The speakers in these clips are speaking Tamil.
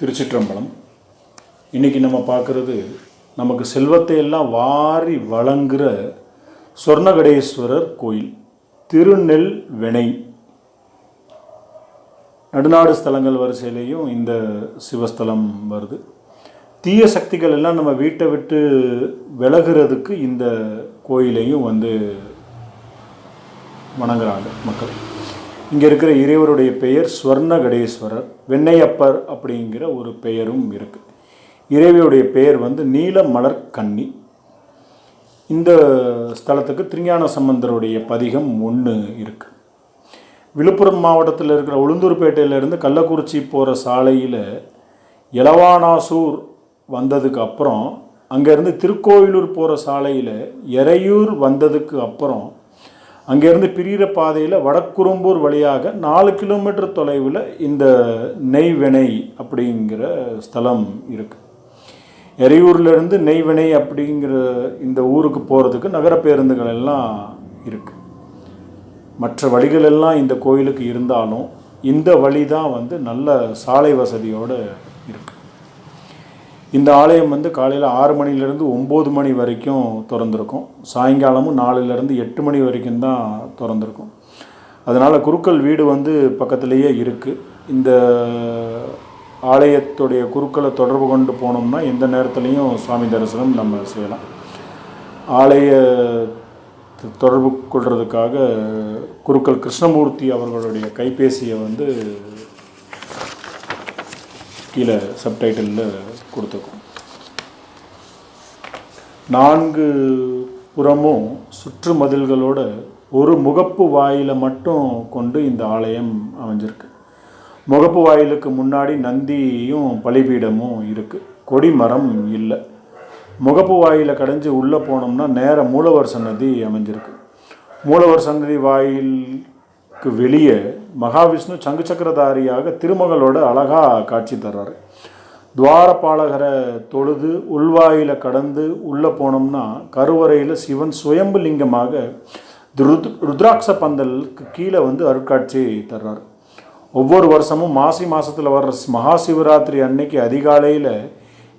திருச்சிற்றம்பலம். இன்றைக்கி நம்ம பார்க்குறது நமக்கு செல்வத்தை எல்லாம் வாரி வழங்குகிற சொர்ணகடேஸ்வரர் கோயில் திருநெல் வெணை. நடுநாடு ஸ்தலங்கள் வரிசையிலையும் இந்த சிவஸ்தலம் வருது. தீய சக்திகள் எல்லாம் நம்ம வீட்டை விட்டு விலகிறதுக்கு இந்த கோயிலையும் வந்து வணங்குறாங்க மக்கள். இங்கே இருக்கிற இறைவருடைய பெயர் ஸ்வர்ணகடேஸ்வரர் வெண்ணையப்பர் அப்படிங்கிற ஒரு பெயரும் இருக்குது இறைவியுடைய பெயர் வந்து நீல மலர் கன்னி. இந்த ஸ்தலத்துக்கு திருஞான சம்பந்தருடைய பதிகம் ஒன்று இருக்குது விழுப்புரம் மாவட்டத்தில் இருக்கிற உளுந்தூர்பேட்டையிலேருந்து கள்ளக்குறிச்சி போகிற சாலையில் எலவானாசூர் வந்ததுக்கு அப்புறம் அங்கேருந்து திருக்கோவிலூர் போகிற சாலையில் எறையூர் வந்ததுக்கு அப்புறம் அங்கேருந்து பிரிகிற பாதையில் வடக்குறும்பூர் வழியாக நாலு கிலோமீட்டர் தொலைவில் இந்த நெய்வெனை அப்படிங்கிற ஸ்தலம் இருக்குது எரியூர்லேருந்து நெய்வினை அப்படிங்கிற இந்த ஊருக்கு போகிறதுக்கு நகர பேருந்துகள் எல்லாம் இருக்குது மற்ற வழிகள் எல்லாம் இந்த கோயிலுக்கு இருந்தாலும் இந்த வழி தான் வந்து நல்ல சாலை வசதியோடு இந்த ஆலயம் வந்து காலையில் ஆறு மணிலேருந்து ஒம்பது மணி வரைக்கும் திறந்திருக்கும். சாயங்காலமும் நாலுலேருந்து எட்டு மணி வரைக்கும் தான் திறந்திருக்கும். அதனால் குருக்கள் வீடு வந்து பக்கத்துலேயே இருக்குது இந்த ஆலயத்துடைய குருக்களை தொடர்பு கொண்டு போனோம்னா எந்த நேரத்துலையும் சுவாமி தரிசனம் நம்ம செய்யலாம். ஆலய தொடர்பு கொள்வதுக்காக குருக்கள் கிருஷ்ணமூர்த்தி அவர்களுடைய கைபேசியை வந்து கீழே சப்டைட்டிலில் கொடுத்துக்கும் நான்கு புறமும் சுற்று மதில்களோடு ஒரு முகப்பு வாயிலை மட்டும் கொண்டு இந்த ஆலயம் அமைஞ்சிருக்கு. முகப்பு வாயிலுக்கு முன்னாடி நந்தியும் பலிபீடமும் இருக்குது கொடிமரம் இல்லை. முகப்பு வாயிலை கடைஞ்சி உள்ளே போனோம்னா நேர மூலவர் சன்னதி அமைஞ்சிருக்கு. மூலவர் சன்னதி வாயிலுக்கு வெளியே மகாவிஷ்ணு சங்கு சக்கரதாரியாக திருமகளோட அழகாக காட்சி தர்றாரு. துவாரபாலகரை தொழுது உள்வாயில கடந்து உள்ளே போனோம்னா கருவறையில் சிவன் சுயம்பு லிங்கமாக ருத் ருத்ராட்ச பந்தலுக்கு கீழே வந்து அருட்காட்சி தர்றார். ஒவ்வொரு வருஷமும் மாசி மாதத்தில் வர்ற மகா சிவராத்திரி அன்னைக்கு அதிகாலையில்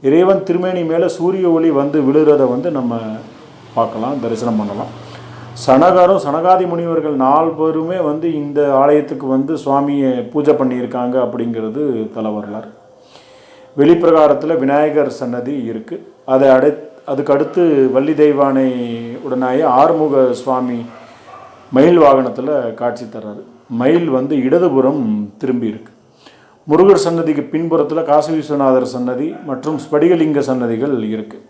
இறைவன் திருமேனி மேலே சூரிய ஒளி வந்து விழுறதை வந்து நம்ம பார்க்கலாம் தரிசனம் பண்ணலாம். சனகரும் சனகாதி முனிவர்கள் நால்வருமே வந்து இந்த ஆலயத்துக்கு வந்து சுவாமியை பூஜை பண்ணியிருக்காங்க அப்படிங்கிறது தலைவரலாறு வெளிப்பிரகாரத்தில் விநாயகர் சன்னதி இருக்குது அதை அடை அதுக்கு அடுத்து வள்ளி தெய்வானை உடனாய ஆறுமுக சுவாமி மயில் வாகனத்தில் காட்சி தர்றாரு. மயில் வந்து இடதுபுறம் திரும்பி இருக்கு. முருகர் சன்னதிக்கு பின்புறத்தில் காசி விஸ்வநாதர் சன்னதி மற்றும் ஸ்படிகலிங்க சன்னதிகள் இருக்குது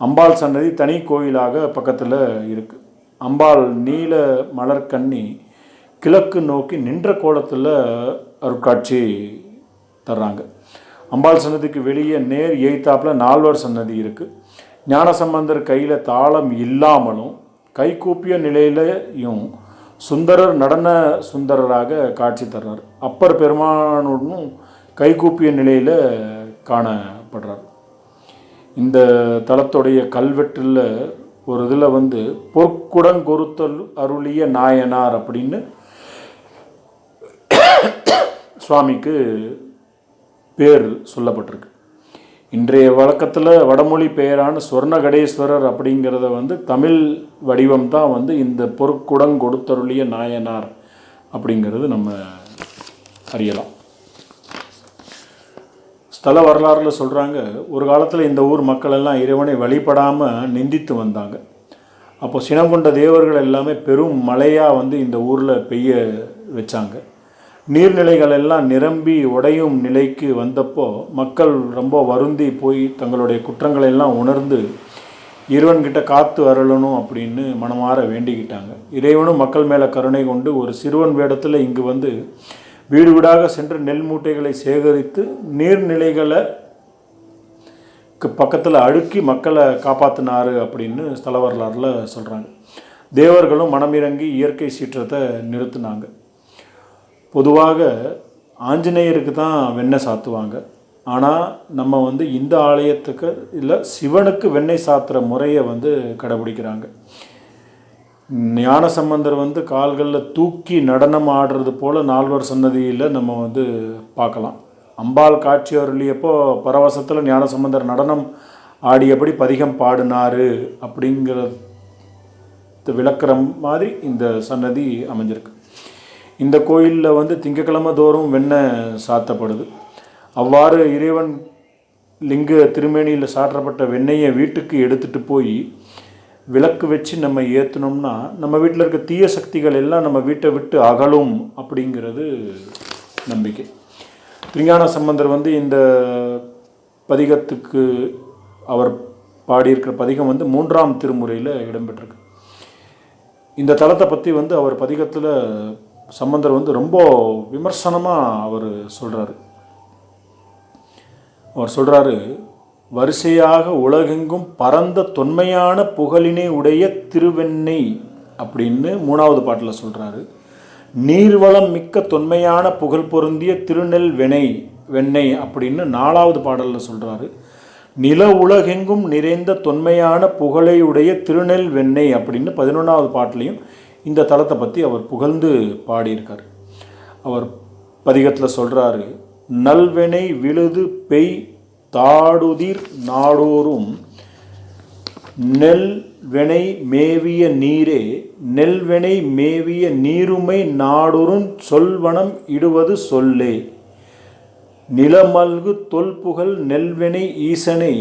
அம்பாள் சன்னதி தனி கோயிலாக பக்கத்தில் இருக்குது அம்பாள் நீல மலர்கன்னி கிழக்கு நோக்கி நின்ற கோலத்தில் அருட்காட்சி தர்றாங்க. அம்பாள் சன்னதிக்கு வெளியே நேர் எய்த்தாப்பில் நால்வர் சன்னதி இருக்குது ஞானசம்பந்தர் கையில் தாளம் இல்லாமலும் கைகூப்பிய நிலையிலையும் சுந்தரர் நடன சுந்தரராக காட்சி தர்றார். அப்பர் பெருமானுடனும் கைகூப்பிய நிலையில் காணப்படுறார். இந்த தளத்துடைய கல்வெட்டில் ஒரு இதில் வந்து பொற்குடங்கொருத்தல் அருளிய நாயனார் அப்படின்னு சுவாமிக்கு பேர் சொல்லப்பட்டிருக்கு. இன்றைய வழக்கத்தில் வடமொழி பெயரான சொர்ணகடேஸ்வரர் அப்படிங்கிறத வந்து தமிழ் வடிவம் தான் வந்து இந்த பொற்குடங் கொடுத்தருளிய நாயனார் அப்படிங்கிறது நம்ம அறியலாம். ஸ்தல வரலாறுல சொல்கிறாங்க ஒரு காலத்தில் இந்த ஊர் மக்கள் எல்லாம் இறைவனை வழிபடாமல் நிந்தித்து வந்தாங்க. அப்போ சினம் கொண்ட தேவர்கள் எல்லாமே பெரும் மழையாக வந்து இந்த ஊரில் பெய்ய வச்சாங்க. நீர்நிலைகள் எல்லாம் நிரம்பி உடையும் நிலைக்கு வந்தப்போ மக்கள் ரொம்ப வருந்தி போய் தங்களுடைய குற்றங்களை எல்லாம் உணர்ந்து இறைவன்கிட்ட காத்து அருளணும் அப்படின்னு மனமாற வேண்டிக்கிட்டாங்க. இறைவனும் மக்கள் மேலே கருணை கொண்டு ஒரு சிறுவன் வேடத்தில் இங்கு வந்து வீடு வீடாக சென்று நெல் மூட்டைகளை சேகரித்து நீர்நிலைகளை பக்கத்தில் அடுக்கி மக்களை காப்பாற்றினார் அப்படின்னு ஸ்தல வரலாறில் சொல்கிறாங்க தேவர்களும் மனமிறங்கி இயற்கை சீற்றத்தை நிறுத்தினாங்க. பொதுவாக ஆஞ்சநேயருக்கு தான் வெண்ணெய் சாத்துவாங்க. ஆனால் நம்ம வந்து இந்த ஆலயத்துக்கு இல்லை சிவனுக்கு வெண்ணெய் சாத்துற முறையை வந்து கடைபிடிக்கிறாங்க. ஞான சம்பந்தர் வந்து கால்களில் தூக்கி நடனம் ஆடுறது போல் நால்வர் சன்னதியில் நம்ம வந்து பார்க்கலாம். அம்பாள் காட்சி அருளியப்போ பரவசத்தில் ஞானசம்பந்தர் நடனம் ஆடியபடி பதிகம் பாடினாரு அப்படிங்கிற விளக்குற மாதிரி இந்த சன்னதி அமைஞ்சிருக்கு. இந்த கோயிலில் வந்து திங்கக்கிழமை தோறும் வெண்ணெய் சாத்தப்படுது. அவ்வாறு இறைவன் லிங்க திருமேனியில் சாற்றப்பட்ட வெண்ணெயை வீட்டுக்கு எடுத்துகிட்டு போய் விளக்கு வச்சு நம்ம ஏற்றினோம்னா நம்ம வீட்டில் இருக்க தீய சக்திகள் எல்லாம் நம்ம வீட்டை விட்டு அகலும் அப்படிங்கிறது நம்பிக்கை. திருஞான சம்பந்தர் வந்து இந்த பதிகத்துக்கு அவர் பாடியிருக்கிற பதிகம் வந்து மூன்றாம் திருமுறையில் இடம்பெற்றிருக்கு. இந்த தலத்தை பற்றி வந்து அவர் பதிகத்தில் சம்பந்தர் வந்து ரொம்ப விமர்சனமாக அவர் சொல்கிறாரு அவர் சொல்கிறாரு வரிசையாக உலகெங்கும் பரந்த தொன்மையான புகழினை உடைய திருவெண்ணெய் அப்படின்னு மூணாவது பாட்டில் சொல்கிறாரு நீர்வளம் மிக்க தொன்மையான புகழ் பொருந்திய திருநெல் வெணை வெண்ணெய் அப்படின்னு நாலாவது பாடலில் சொல்கிறாரு நில உலகெங்கும் நிறைந்த தொன்மையான புகழை உடைய திருநெல் வெண்ணெய் அப்படின்னு பதினொன்றாவது பாட்டிலையும் இந்த தலத்தை பற்றி அவர் புகழ்ந்து பாடியிருக்கார். அவர் பதிகத்தில் சொல்கிறாரு நல்வெனை விழுது பெய் தாடுதிர் நாடோறும் நெல் வெனை மேவிய நீரே நெல்வெனை மேவிய நீருமை நாடுறும் சொல்வனம் இடுவது சொல்லே. நிலமல்கு தொல்புகழ் நெல்வெனை ஈசனை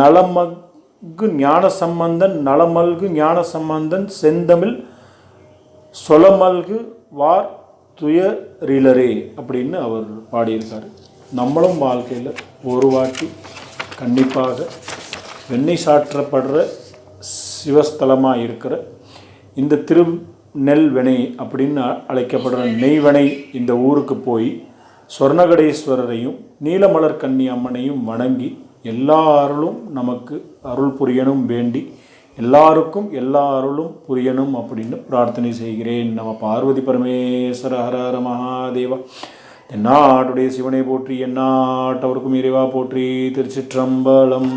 நலமல்கு ஞானசம்பந்தன் நலமல்கு ஞானசம்பந்தன் செந்தமிழ் சொலமல்கு வார் துயரிலரே அப்படின்னு அவர் பாடியிருக்கார். நம்மளும் வாழ்க்கையில் ஒரு வாட்டி கண்டிப்பாக வெண்ணெய் சாற்றப்படுற சிவஸ்தலமாக இருக்கிற இந்த திரு நெல்வெனை அப்படின்னு அழைக்கப்படுற நெய்வனை இந்த ஊருக்கு போய் சொர்ணகடேஸ்வரரையும் நீலமலர் கன்னி அம்மனையும் வணங்கி எல்லா அருளும் நமக்கு அருள் புரியணும் வேண்டி எல்லாருக்கும் எல்லா அருளும் புரியணும் அப்படின்னு பிரார்த்தனை செய்கிறேன். நம்ம பார்வதி பரமேஸ்வர ஹர ஹர மகாதேவா. என்னாட்டுடைய சிவனை போற்றி என்னாட்டவருக்கும் இறைவா போற்றி திருச்சிற்றம்பலம்.